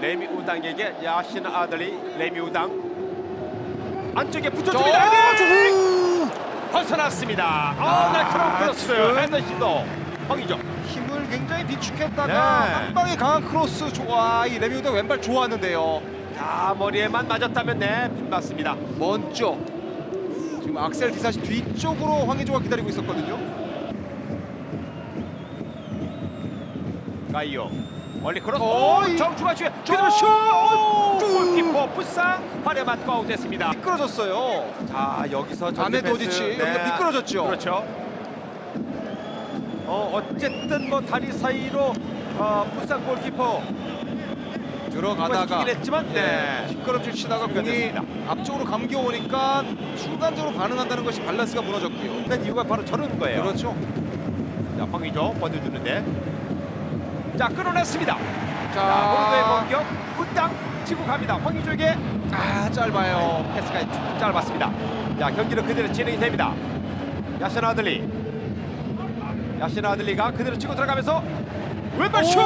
레미 우당에게 야신 아들이 레미 우당 안쪽에 저, 붙여줍니다. 헤딩! 벗어났습니다. 아, 아, 날카로운 크로스. 헤더 시도 황의조. 힘을 굉장히 비축했다가 네. 한 방에 강한 크로스 좋아. 이 레미우드 왼발 좋았는데요. 자 머리에만 맞았다면 네 빗맞습니다. 먼저 지금 악셀 디사시 뒤쪽으로 황의조가 기다리고 있었거든요. 가이오 멀리 크로스 어, 오 이- 정중앙 중에 저- 그대로 슛 오! 골키퍼 부상 발에 맞고 아웃됐습니다. 미끄러졌어요. 자 여기서 안에 전패스. 도지치 여기가 미끄러졌죠. 그렇죠. 어 어쨌든 뭐 다리 사이로 어, 부상 골키퍼 들어가다가 시키긴 했지만 네. 뒷걸음질 치다가 공이. 앞쪽으로 감겨오니까 순간적으로 반응한다는 것이 밸런스가 무너졌고요. 그 이유가 바로 저런 거예요. 그렇죠. 자 황의조 버텨주는데 자 끌어냈습니다. 자 자, 공격 후땅 치고 갑니다. 황의조에게 아 짧아요. 패스가 좀 짧았습니다. 자 경기는 그대로 진행이 됩니다. 야신 아들리, 야신 아들리가 그대로 치고 들어가면서 왼발 오! 슛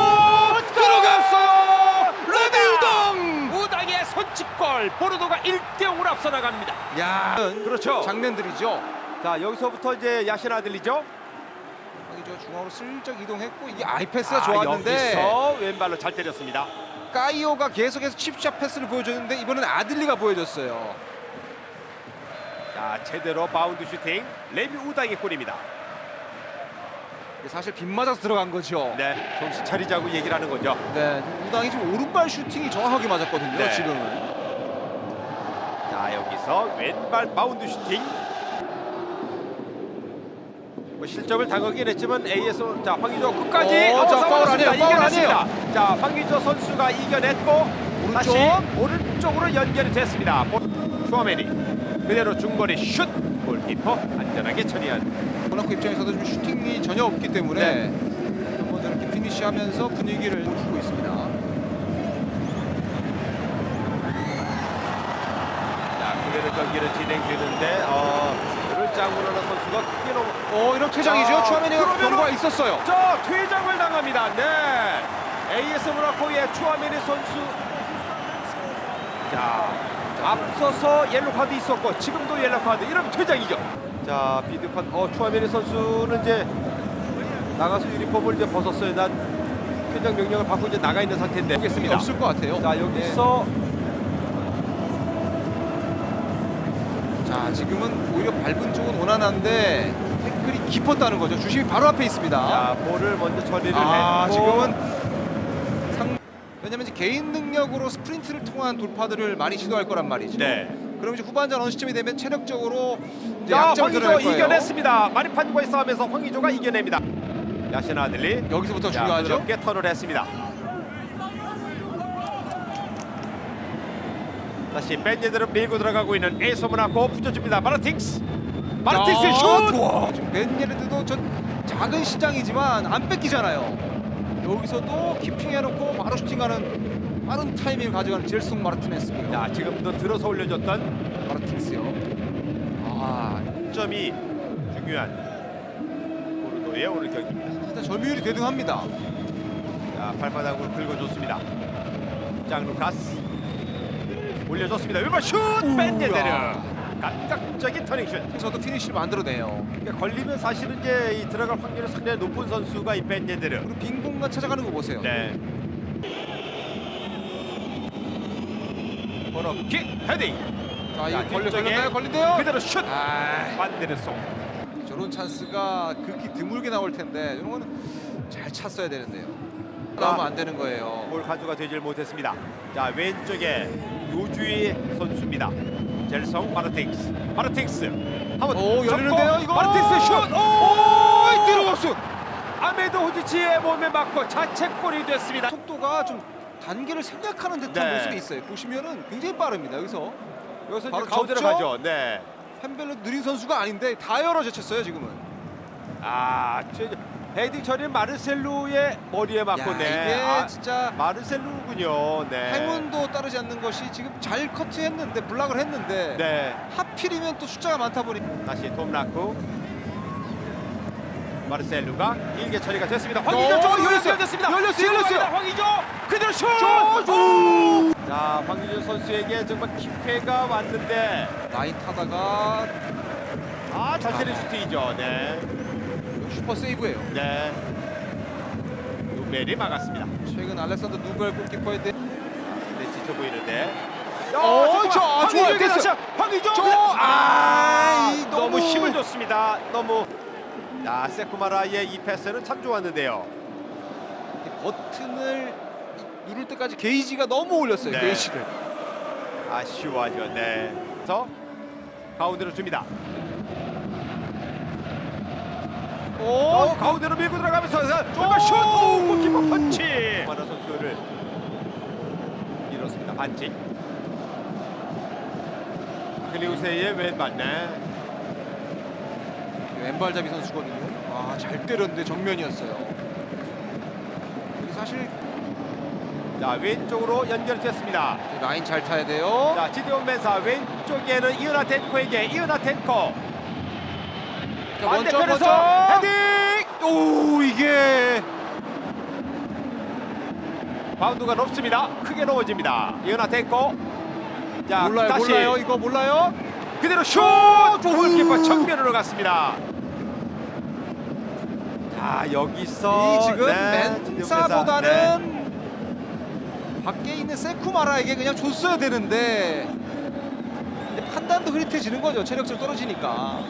들어갔어요! 레미우동! 우당의 선취골 보르도가 1대 0으로 앞서 나갑니다. 야, 그렇죠. 장면들이죠. 자 여기서부터 이제 야신 아들리죠. 황의조 중앙으로 슬쩍 이동했고 이게 아이패스가 아, 좋았는데 여기서 왼발로 잘 때렸습니다. 까이오가 계속해서 칩샷 패스를 보여줬는데 이번엔 아들리가 보여줬어요. 자 제대로 바운드 슈팅 레미 우당의 골입니다. 이게 사실 빗 맞아서 들어간 거죠. 네 정신 차리자고 얘기를 하는 거죠. 네, 우당이 지금 오른발 슈팅이 정확하게 맞았거든요. 네. 지금은. 자 여기서 왼발 바운드 슈팅 뭐 실점을 당하긴 했지만 AS 자 황의조 끝까지 어, 자, 어, 파울. 아니에요, 파울 이겨냈습니다. 자 황의조 선수가 이겨냈고 오른쪽. 다시 오른쪽으로 연결이 됐습니다 추어맨이 그대로 중거리 슛 골키퍼 안전하게 처리한 모나코 입장에서도 지금 슈팅이 전혀 없기 때문에 네. 한번 이렇게 피니시하면서 분위기를 주고 있습니다. 자 그대로 경기를 진행되는데 어 장문하는 선수가 크게 넘어 어, 이런 퇴장이죠. 자, 추하메니가 그러면은- 경고가 있었어요. 자 퇴장을 당합니다. 네. AS 모나코의 추아메니 선수. 자 앞서서 옐로 카드 있었고 지금도 옐로 카드 이러면 퇴장이죠. 자 비디오판 어 추아메니 선수는 이제 나가서 유니폼을 이제 벗었어요. 난 퇴장 명령을 받고 이제 나가 있는 상태인데 보겠습니다. 없을 것 같아요. 자 여기서 자, 지금은 오히려 밟은 쪽은 원활한데 태클이 깊었다는 거죠. 주심이 바로 앞에 있습니다. 자 볼을 먼저 처리를 아, 했고 지금은 상... 왜냐면 이제 개인 능력으로 스프린트를 통한 돌파들을 많이 시도할 거란 말이죠. 네. 그럼 이제 후반전 어느 시점이 되면 체력적으로 이제 자 약점을 황의조 드러낼 거예요. 이겨냈습니다. 마리판과의 싸움에서 황의조가 이겨냅니다. 야신 아들리 여기서부터 자, 중요하죠. 부드럽게 턴을 했습니다. 다시 벤제드를 밀고 들어가고 있는 모나코 붙여줍니다. 마르팅스. 마르팅스 야, 슛. 좋아. 지금 벤예르드도 저 작은 시장이지만 안 뺏기잖아요. 여기서도 키핑해놓고 바로 슈팅하는 빠른 타이밍을 가져가는 젤송 마르티네스고요. 자 지금도 들어서 올려줬던 마르틴스요. 아, 점이 중요한 보르도의 오늘 경기입니다. 일단 점유율이 대등합니다. 자 발바닥으로 긁어줬습니다. 장 루카스 올려줬습니다. 왼발 슛. 벤제드르. 감각적인 터닝 슛. 저도 피니시를 만들어내요. 그러니까 걸리면 사실은 이제 이 들어갈 확률이 상당히 높은 선수가 이 벤제드르. 그리고 빈 공간 찾아가는 거 보세요. 네. 코너킥 헤딩. 자, 자, 이거 걸려 걸렸나요? 걸린대요? 그대로 슛. 아, 반대로 저런 찬스가 극히 드물게 나올 텐데 이런 거는 잘 찼어야 되는데요. 아. 나오면 안 되는 거예요. 볼 가주가 되질 못했습니다. 자 왼쪽에 요주의 선수입니다. 젤성 마르팅스. 마르팅스. 한번 오, 열리는데요, 이거? 마르팅스 슛. 오! 오, 들어갔어. 아메도 호지치의 몸에 맞고 자책골이 됐습니다. 속도가 좀 단계를 생략하는 듯한 네. 모습이 있어요. 보시면은 굉장히 빠릅니다. 여기서 여기서 바로 가운데로? 가죠. 네. 햄벨로 느린 선수가 아닌데 다 열어 제쳤어요 지금은. 아, 저, 헤딩 처리는 마르셀루의 머리에 맞고 야, 네. 이게 아, 진짜 마르셀루군요. 네. 행운도 따르지 않는 것이 지금 잘 커트했는데 블락을 했는데 네. 하필이면 또 숫자가 많다 보니 다시 톰 라쿠. 마르셀루가 길게 처리가 됐습니다. 어, 황의조 쪽으로 열렸어요. 연결됐습니다. 열렸어요, 열렸어요. 황의조 그대로 슛! 자, 황유준 선수에게 정말 기회가 왔는데 라인 타다가 아, 잘 때린 슈팅이죠. 네. 슈퍼 세이브예요. 네. 누벨이 막았습니다. 최근 알렉산더 누벨 골키퍼에 대해 네, 지쳐 보이는데. 어, 저, 황희준 좋아요. 황희준. 저, 아, 아, 이 너무, 너무- 힘을 줬습니다. 너무. 자, 세쿠마라의 이 패스는 참 좋았는데요. 이 버튼을 누를 때까지 게이지가 너무 올렸어요. 네. 게이지를. 아쉬워하죠. 네. 그래서 가운데로 줍니다. 오, 어, 가운데로 밀고 들어가면서 정말 슛! 오, 골키퍼 펀치! 마나 선수를 밀었습니다. 반칙. 클리우세의 왼발. 네. 왼발잡이 선수거든요. 아, 잘 때렸는데 정면이었어요. 사실 자, 왼쪽으로 연결됐습니다. 라인 잘 타야 돼요. 자, 지디온 멘사 왼쪽에는 이은하 텐코에게 이은하 텐코. 자, 먼저 반대편에서 헤딩! 오, 이게 바운드가 높습니다. 크게 넘어집니다. 이은하 텐코. 자, 몰라요, 다시 몰라요. 이거 몰라요? 그대로 슛! 골키퍼 정면으로 갔습니다. 자 여기서 이 지금 네, 멘사보다는 밖에 있는 세쿠마라에게 그냥 줬어야 되는데 판단도 흐릿해지는 거죠. 체력적으로 떨어지니까.